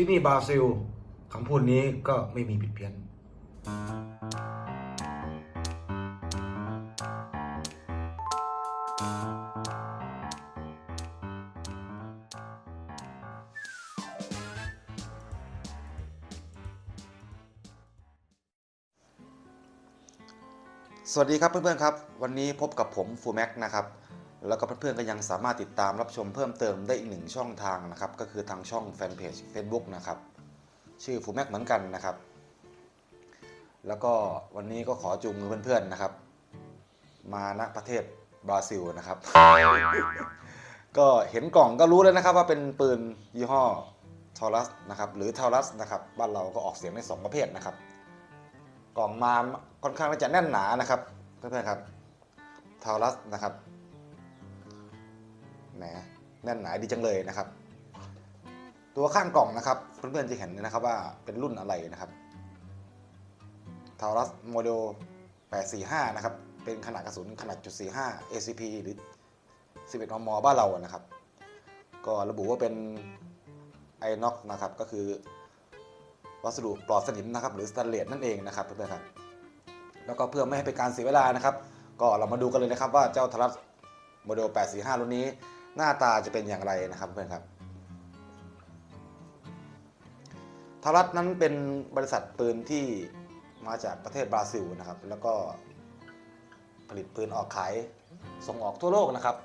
ที่นี่บราซิลคำพูดนี้ก็ไม่มีผิดเพี้ยน สวัสดีครับเพื่อนๆครับ วันนี้พบกับผมฟูแม็กนะครับ แล้วก็เพื่อนๆก็ยังสามารถติดตามรับชมเพิ่มเติมได้อีกหนึ่งช่องทางนะครับ ก็คือทางช่องแฟนเพจ Facebook นะครับ ชื่อฟูแม็กเหมือนกันนะครับ แล้วก็วันนี้ก็ขอจูงมือเพื่อนๆนะครับ มาณประเทศบราซิลนะครับ ก็เห็นกล่องก็รู้แล้วนะครับว่าเป็นปืนยี่ห้อทอรัสนะครับหรือทอรัสนะครับบ้านเราก็ออกเสียงได้สองประเภทนะครับ กล่องมาค่อนข้างจะแน่นหนานะครับเพื่อนๆครับทารัสนะครับ แหมแน่นหนาดีจังเลยนะครับ ตัวข้างกล่องนะครับเพื่อนๆจะเห็นนะครับว่าเป็นรุ่นอะไรนะครับทารัสโมเดล845 นะครับ เป็นขนาดกระสุนขนาดจุด45 ACP หรือ 11 มม บ้านเรานะครับ ก็ระบุว่าเป็นไอน็อกนะครับ ก็คือ วัสดุปลอดสนิมนะครับ หรือสแตนเลสนั่นเองนะครับเพื่อนๆครับ แล้วก็เพื่อไม่ให้เป็นการเสียเวลานะครับ ก็เรามาดูกันเลยนะครับว่าเจ้าทรัสโมเดล845 รุ่นนี้ หน้าตาจะเป็นอย่างไรนะครับเพื่อนครับทรัสนั้นเป็นบริษัทปืนที่มาจากประเทศบราซิลนะครับ แล้วก็ผลิตปืนออกขายส่งออกทั่วโลกนะครับ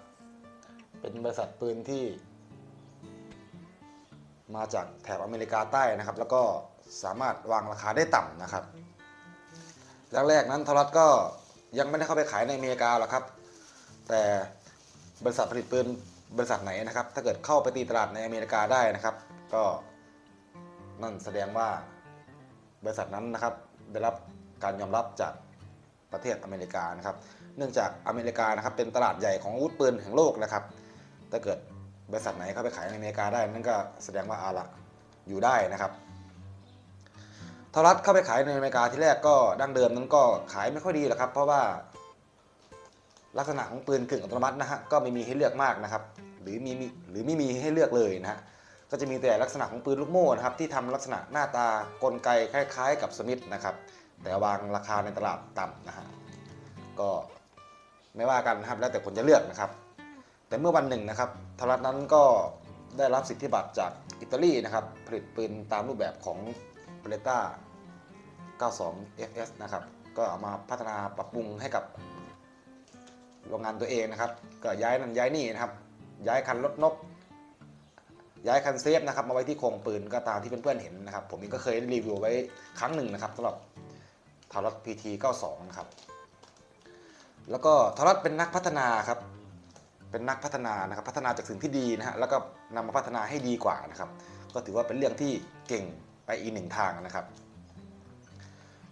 เป็นบริษัทปืนที่มาจากแถบอเมริกาใต้นะครับ แล้วก็สามารถวางราคาได้ต่ำนะครับแรกๆนั้นทรัสก็ยังไม่ได้เข้าไปขายในอเมริกาหรอกครับ แต่บริษัทผลิตปืน บริษัทไหนนะครับ ถ้าเกิดเข้าไปตีตลาดในอเมริกาได้นะครับ ก็นั่นแสดงว่าบริษัทนั้นนะครับได้รับการยอมรับจากประเทศอเมริกานะครับ เนื่องจากอเมริกานะครับเป็นตลาดใหญ่ของอาวุธปืนแห่งโลกนะครับ ถ้าเกิดบริษัทไหนเข้าไปขายในอเมริกาได้นั่นก็แสดงว่าอาละอยู่ได้นะครับทรัสเข้าไปขายในอเมริกาที่แรกก็ดั้งเดิมนั้นก็ขายไม่ค่อยดีหรอกครับ เพราะว่า ลักษณะของปืนกึ่งอัตโนมัตินะฮะก็ไม่มีให้เลือกมากนะครับ หรือมีหรือไม่มีให้เลือกเลยนะฮะก็จะมีแต่ลักษณะของปืนลูกโม่นะครับที่ทำลักษณะหน้าตากลไกคล้าย ๆ กับสมิธนะครับแต่วางราคาในตลาดต่ำนะฮะก็ไม่ว่ากันนะครับแล้วแต่คนจะเลือกนะครับ แต่เมื่อวันหนึ่งนะครับทรัสนั้นก็ได้รับสิทธิบัตรจากอิตาลีนะครับผลิตปืนตามรูปแบบของเบเลต้า92 FS นะครับก็เอามาพัฒนาปรับปรุงให้กับ โรงงานตัวเองนะครับ ก็ย้ายนั่นย้ายนี่นะครับ ย้ายคันรถนก ย้ายคันเซฟนะครับ มาไว้ที่โครงปืนก็ตามที่เพื่อนๆเห็นนะครับ ผมเองก็เคยรีวิวไว้ครั้งหนึ่งนะครับสำหรับทารัส PT 92นะครับ แล้วก็ทารัสเป็นนักพัฒนาครับ เป็นนักพัฒนานะครับ พัฒนาจากสิ่งที่ดีนะฮะแล้วก็นำมาพัฒนาให้ดีกว่านะครับ ก็ถือว่าเป็นเรื่องที่เก่งไปอีกหนึ่งทางนะครับ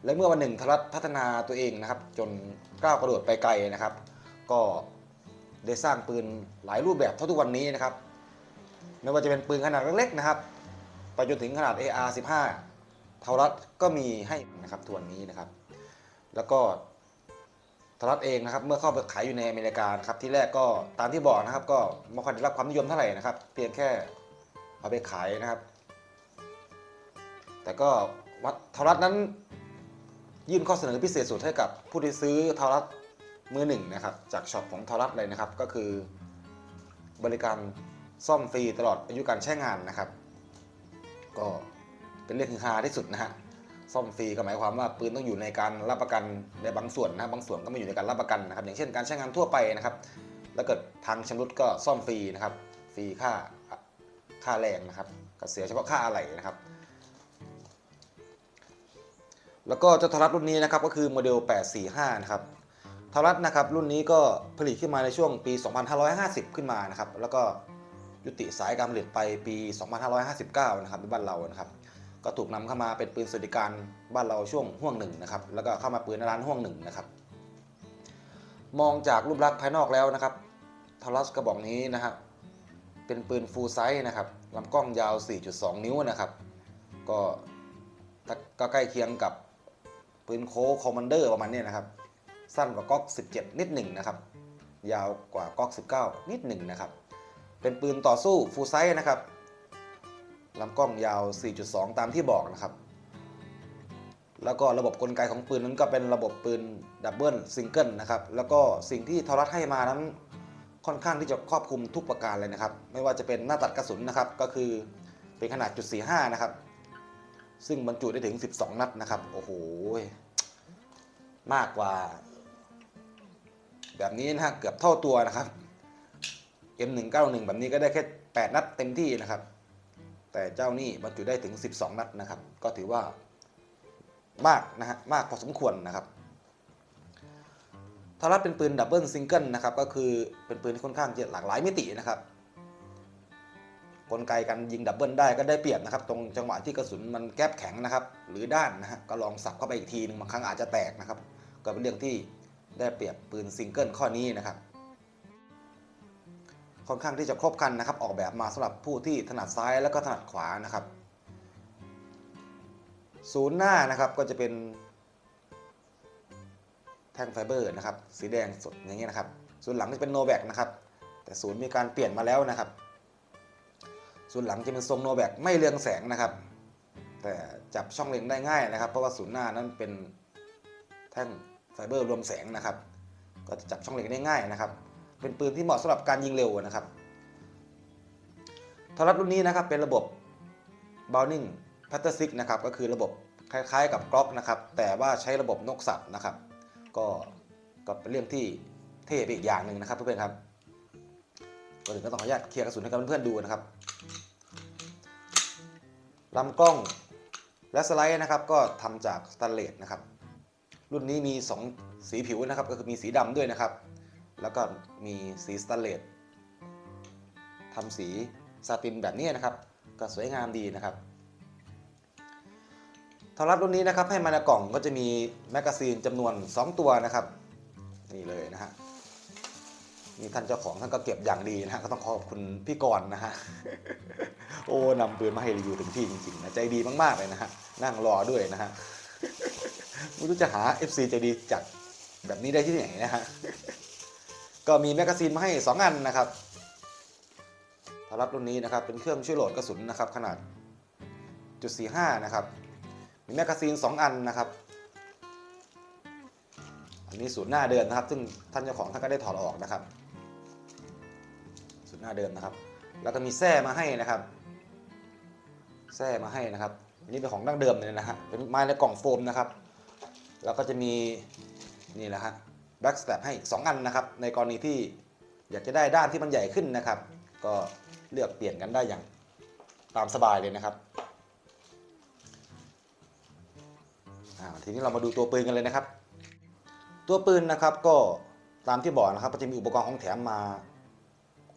และเมื่อวันหนึ่งทรัฐพัฒนาตัวเองนะครับ จนก้าวกระโดดไปไกลนะครับ ก็ได้สร้างปืนหลายรูปแบบเท่าทุกวันนี้นะครับ ไม่ว่าจะเป็นปืนขนาดเล็กๆนะครับไปจนถึงขนาด AR-15 ทารัฐก็มีให้นะครับทวนนี้นะครับ แล้วก็ทรัฐเองนะครับ เมื่อเข้าไปขายอยู่ในอเมริกาครับที่แรกก็ตามที่บอกนะครับ ก็ไม่ค่อยได้รับความนิยมเท่าไหร่นะครับ เพียงแค่เอาไปขายนะครับ แต่ก็วัดทรัฐนั้นยื่นข้อเสนอพิเศษสุดให้กับผู้ที่ซื้อทรัฐ มือหนึ่งนะครับจากช็อปของทรัฐเลยนะครับก็คือบริการซ่อมฟรีตลอดอายุการใช้งานนะครับ ก็เป็นเรื่องฮือฮาที่สุดนะฮะซ่อมฟรีก็หมายความว่าปืนต้องอยู่ในการรับประกันในบางส่วนนะบางส่วนก็ไม่อยู่ในการรับประกันนะครับ อย่างเช่นการใช้งานทั่วไปนะครับ แล้วเกิดทางชำรุดก็ซ่อมฟรีนะครับฟรีค่าค่าแรงนะครับก็เสียเฉพาะค่าอะไหล่นะครับ แล้วก็เจ้าทารัสรุ่นนี้นะครับก็คือโมเดล 845 นะครับ ทารัสนะครับรุ่นนี้ก็ผลิตขึ้นมาในช่วงปี 2550 ขึ้นมานะครับแล้วก็ยุติสายการผลิตไปปี 2559 นะครับในบ้านเรานะครับ ก็ถูกนำเข้ามาเป็นปืนสวัสดิการบ้านเราช่วงห่วงหนึ่งนะครับแล้วก็เข้ามาปืนในร้านห่วงหนึ่งนะครับ มองจากรูปลักษณ์ภายนอกแล้วนะครับทารัสกระบอกนี้นะครับเป็นปืนฟูลไซส์นะครับลำกล้องยาว 4.2 นิ้วนะครับ ก็ก็ใกล้เคียงกับปืนโค้คอมมานเดอร์ประมาณนี้นะครับ สั้นกว่าก๊อก 17 นิดหนึ่งนะครับ ยาวกว่าก๊อก 19 นิดหนึ่งนะครับ เป็นปืนต่อสู้ฟูลไซส์นะครับลำกล้องยาว 4.2 ตามที่บอกนะครับ แล้วก็ระบบกลไกของปืนนั้นก็เป็นระบบปืนดับเบิลซิงเกิลนะครับ แล้วก็สิ่งที่ทอรัสให้มานั้นค่อนข้างที่จะครอบคลุมทุกประการเลยนะครับ ไม่ว่าจะเป็นหน้าตัดกระสุนนะครับ ก็คือเป็นขนาดจุด45 นะครับ ซึ่งบรรจุได้ถึง 12 นัดนะครับ โอ้โห มากกว่า แบบนี้นะฮะเกือบเท่าตัวนะครับ M191 แบบนี้ก็ได้แค่ 8 นัดเต็มที่นะครับ แต่เจ้านี่บรรจุได้ถึง 12 นัดนะครับ ก็ถือว่ามากนะฮะมากพอสมควรนะครับทารัสเป็นปืนดับเบิลซิงเกิลนะครับก็คือเป็นปืนที่ค่อนข้างจะหลากหลายมิตินะครับ กลไกการยิงดับเบิลได้ก็ได้เปรียบนะครับ ตรงจังหวะที่กระสุนมันแก๊บแข็งนะครับ หรือด้านนะฮะก็ลองสับเข้าไปอีกทีนึงบางครั้งอาจจะแตกนะครับ ก็เป็นเรื่องที่ ได้เปรียบปืนซิงเกิลข้อนี้นะครับ ค่อนข้างที่จะครบครันนะครับ ออกแบบมาสำหรับผู้ที่ถนัดซ้ายแล้วก็ถนัดขวานะครับ ศูนย์หน้านะครับก็จะเป็นแท่งไฟเบอร์นะครับ สีแดงสดอย่างเงี้ยนะครับ ส่วนหลังจะเป็นโนแบกนะครับ แต่ศูนย์มีการเปลี่ยนมาแล้วนะครับ ส่วนหลังจะเป็นทรงโนแบกไม่เรืองแสงนะครับ แต่จับช่องเล็งได้ง่ายนะครับ เพราะว่าศูนย์หน้านั้นเป็นแท่ง ไฟเบอร์รวมแสงนะครับ ก็จะจับช่องเล็งได้ง่ายนะครับ เป็นปืนที่เหมาะสำหรับการยิงเร็วนะครับทอรัสรุ่นนี้นะครับเป็นระบบ Browning p a t t e r s i x นะครับก็คือระบบคล้ายๆกับกล็อกนะครับ แต่ว่าใช้ระบบนกสับนะครับ ก็ก็เป็นเรื่องที่เท่ไปอีกอย่างหนึ่งนะครับเพื่อนๆครับก่อนอื่นก็ต้องขออนุญาตเคลียร์กระสุนให้กับเพื่อนๆดูนะครับลำกล้องและสไลด์นะครับก็ทำจากสแตนเลสนะครับ รุ่นนี้มี 2 สีผิวนะครับ ก็คือมีสีดำด้วยนะครับ แล้วก็มีสีสแตนเลสทำสีซาตินแบบนี้นะครับ ก็สวยงามดีนะครับทารัสรุ่นนี้นะครับให้มาในกล่องก็จะมีแมกกาซีนจำนวน 2 ตัวนะครับ นี่เลยนะฮะนี่ท่านเจ้าของท่านก็เก็บอย่างดีนะฮะก็ต้องขอบคุณพี่กรณ์นะฮะโอ้นำปืนมาให้รีวิวถึงที่จริงๆนะใจดีมากๆเลยนะฮะนั่งรอด้วยนะฮะ ไม่รู้จะหา FC ใจดีจากแบบนี้ได้ที่ไหนนะฮะ ก็มีแมกกาซีนมาให้ 2 อันนะครับทารัสรุ่นนี้นะครับเป็นเครื่องช่วยโหลดกระสุนนะครับขนาดจุด45นะครับ มีแมกกาซีน 2 อันนะครับ อันนี้ศูนย์หน้าเดิมนะครับ ซึ่งท่านเจ้าของท่านก็ได้ถอดออกนะครับศูนย์หน้าเดิมนะครับ แล้วก็มีแส้มาให้นะครับ แส้มาให้นะครับอันนี้เป็นของดั้งเดิมเลยนะฮะเป็นไม้ในกล่องโฟมนะครับ แล้วก็จะมีนี่แหละฮะแบ็กสแตปให้อีก2อันนะครับ ในกรณีที่อยากจะได้ด้านที่มันใหญ่ขึ้นนะครับ ก็เลือกเปลี่ยนกันได้อย่างตามสบายเลยนะครับทีนี้เรามาดูตัวปืนกันเลยนะครับ ตัวปืนนะครับก็ตามที่บอกนะครับก็จะมีอุปกรณ์ของแถมมา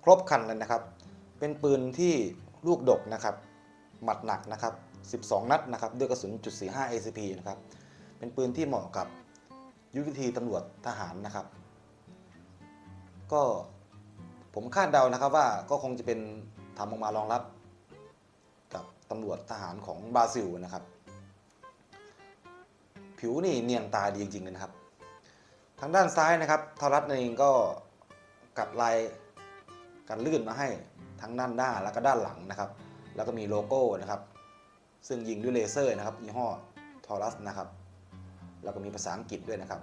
ครบครันเลยนะครับ เป็นปืนที่ลูกดกนะครับ หมัดหนักนะครับ 12 นัดนะครับ ด้วยกระสุนจุด45 ACP นะครับ เป็นปืนที่เหมาะกับยุทธวิธีตำรวจทหารนะครับ ก็ผมคาดเดานะครับว่าก็คงจะเป็นทำออกมารองรับ กับตำรวจทหารของบราซิลนะครับ ผิวนี่เนียนตาดีจริงๆเลยนะครับ ทางด้านซ้ายนะครับทารัสเองก็กัดลายกันลื่นมาให้ทั้งด้านหน้าแล้วก็ด้านหลังนะครับ แล้วก็มีโลโก้นะครับ ซึ่งยิงด้วยเลเซอร์นะครับยี่ห้อทอรัสนะครับ แล้วก็มีภาษาอังกฤษด้วยนะครับ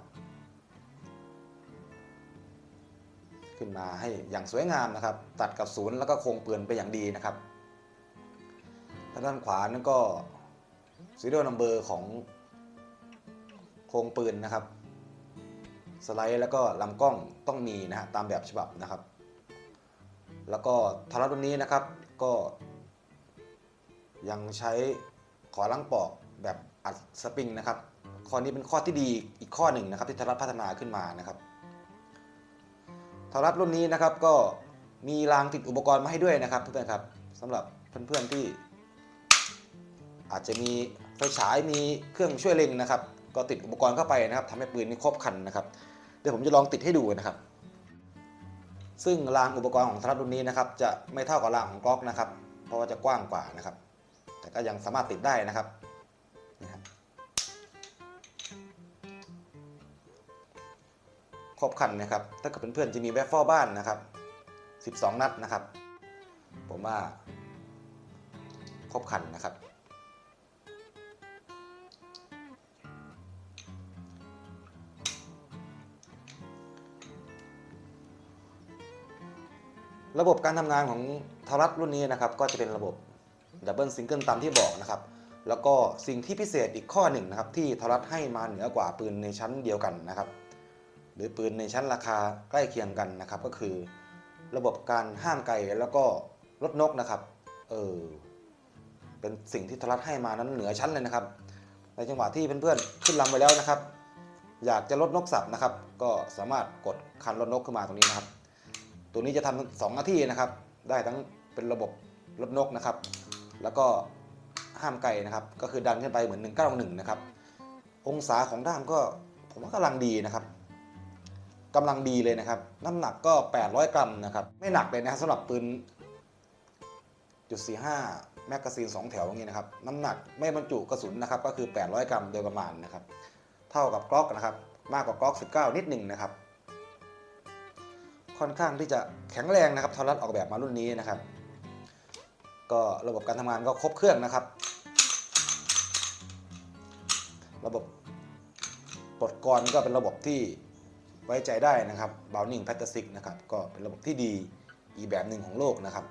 ขึ้นมาให้อย่างสวยงามนะครับ ตัดกับศูนย์แล้วก็โครงปืนไปอย่างดีนะครับทางด้านขวานั่นก็ซีเรียลนัมเบอร์ของโครงปืนนะครับ สไลด์แล้วก็ลำกล้องต้องมีนะฮะตามแบบฉบับนะครับ แล้วก็ทารัสรุ่นนี้นะครับก็ยังใช้ขอลังปอกแบบอัดสปริงนะครับ ข้อนี้เป็นข้อที่ดีอีกข้อหนึ่งนะครับที่ทารัสพัฒนาขึ้นมานะครับทารัสรุ่นนี้นะครับก็มีรางติดอุปกรณ์มาให้ด้วยนะครับเพื่อนๆครับสำหรับเพื่อนๆที่ อาจจะมีไฟฉายมีเครื่องช่วยเล็งนะครับ ก็ติดอุปกรณ์เข้าไปนะครับทำให้ปืนนี้ครบคันนะครับเดี๋ยวผมจะลองติดให้ดูนะครับ ซึ่งรางอุปกรณ์ของทารัสรุ่นนี้นะครับ จะไม่เท่ากับรางของกล็อกนะครับ เพราะว่าจะกว้างกว่านะครับ แต่ก็ยังสามารถติดได้นะครับ ครบคันนะครับ ถ้าเกิดเพื่อนๆจะมีแวฟเฟิลบ้านนะครับ 12 นัดนะครับ ผมว่าครบคันนะครับ ระบบการทำงานของทารัตรุ่นนี้นะครับ ก็จะเป็นระบบดับเบิลซิงเกิลตามที่บอกนะครับ แล้วก็สิ่งที่พิเศษอีกข้อหนึ่งนะครับ ที่ทารัตให้มาเหนือกว่าปืนในชั้นเดียวกันนะครับ หรือปืนในชั้นราคาใกล้เคียงกันนะครับ ก็คือ ระบบการห้ามไกลแล้วก็ลดนกนะครับ เออเป็นสิ่งที่ทารัตให้มานั้นเหนือชั้นเลยนะครับ ในจังหวะที่เพื่อนๆขึ้นลำไปแล้วนะครับ อยากจะลดนกสับนะครับ ก็สามารถกดคันลดนกขึ้นมาตรงนี้นะครับ ตัวนี้จะทำสองหน้าที่นะครับ ได้ทั้งเป็นระบบลดนกนะครับ แล้วก็ห้ามไกลนะครับ ก็คือดันขึ้นไปเหมือน 191นะครับ องศาของด้ามก็ผมว่ากำลังดีนะครับ กำลังดีเลยนะครับ น้ำหนักก็ 800 กรัมนะครับ ไม่หนักเลยนะสำหรับปืนจุด45แมกกาซีน2 แถวอย่างนี้นะครับ น้ำหนักไม่บรรจุกระสุนนะครับ ก็คือ 800 กรัมโดยประมาณนะครับ เท่ากับกล็อกนะครับ มากกว่ากล็อก 19 นิดหนึ่งนะครับ ค่อนข้างที่จะแข็งแรงนะครับทอรัสออกแบบมารุ่นนี้นะครับ ก็ระบบการทำงานก็ครบเครื่องนะครับ ระบบปลดกรก็เป็นระบบที่ ไว้ใจได้นะครับบ o วนิ่งแพตซิกนะครับก็เป็นระบบที่ดีอีกแบบหนึ่งของโลกนะครับ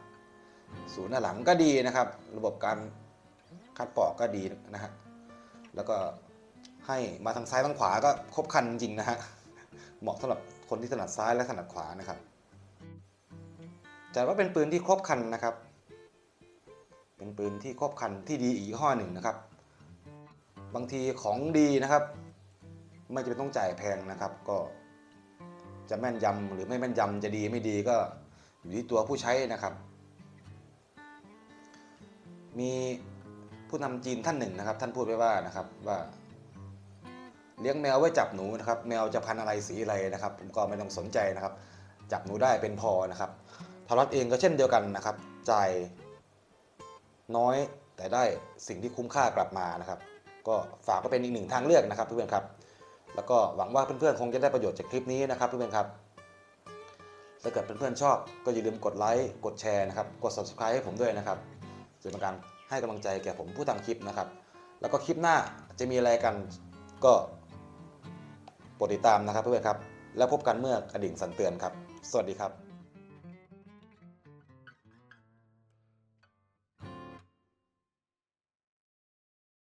ศูนย์หน้าหลังก็ดีนะครับ ระบบการคัดปอกก็ดีนะฮะแล้วก็ให้มาทางซ้ายทางขวาก็ครบคันจริงนะฮะเหมาะสำหรับคนที่ถนัดซ้ายและถนัดขวานะครับจัดว่าเป็นปืนที่ครบคันนะครับ เป็นปืนที่ครบคันที่ดีอีกห้อหนึ่งนะครับ บางทีของดีนะครับ ไม่จำเป็นต้องจ่ายแพงนะครับ ก็ จะแม่นยำหรือไม่แม่นยำจะดีไม่ดีก็อยู่ที่ตัวผู้ใช้นะครับ มีผู้นำจีนท่านหนึ่งนะครับ ท่านพูดไว้ว่านะครับว่า เลี้ยงแมวไว้จับหนูนะครับ แมวจะพันอะไรสีอะไรนะครับ ผมก็ไม่ต้องสนใจนะครับ จับหนูได้เป็นพอนะครับทารัตเองก็เช่นเดียวกันนะครับ จ่ายน้อยแต่ได้สิ่งที่คุ้มค่ากลับมานะครับ ก็ฝากก็เป็นอีกหนึ่งทางเลือกนะครับเพื่อนๆครับ แล้วก็หวังว่าเพื่อนๆคงจะได้ประโยชน์จากคลิปนี้นะครับเพื่อนๆครับถ้าเกิดเพื่อนๆชอบก็อย่าลืมกดไลค์กดแชร์นะครับกด subscribe ให้ผมด้วยนะครับจะเป็นการให้กำลังใจแก่ผมผู้ทำคลิปนะครับ แล้วก็คลิปหน้าจะมีอะไรกันก็โปรดติดตามนะครับเพื่อนๆครับ แล้วพบกันเมื่อกระดิ่งสั่นเตือนครับ สวัสดีครับ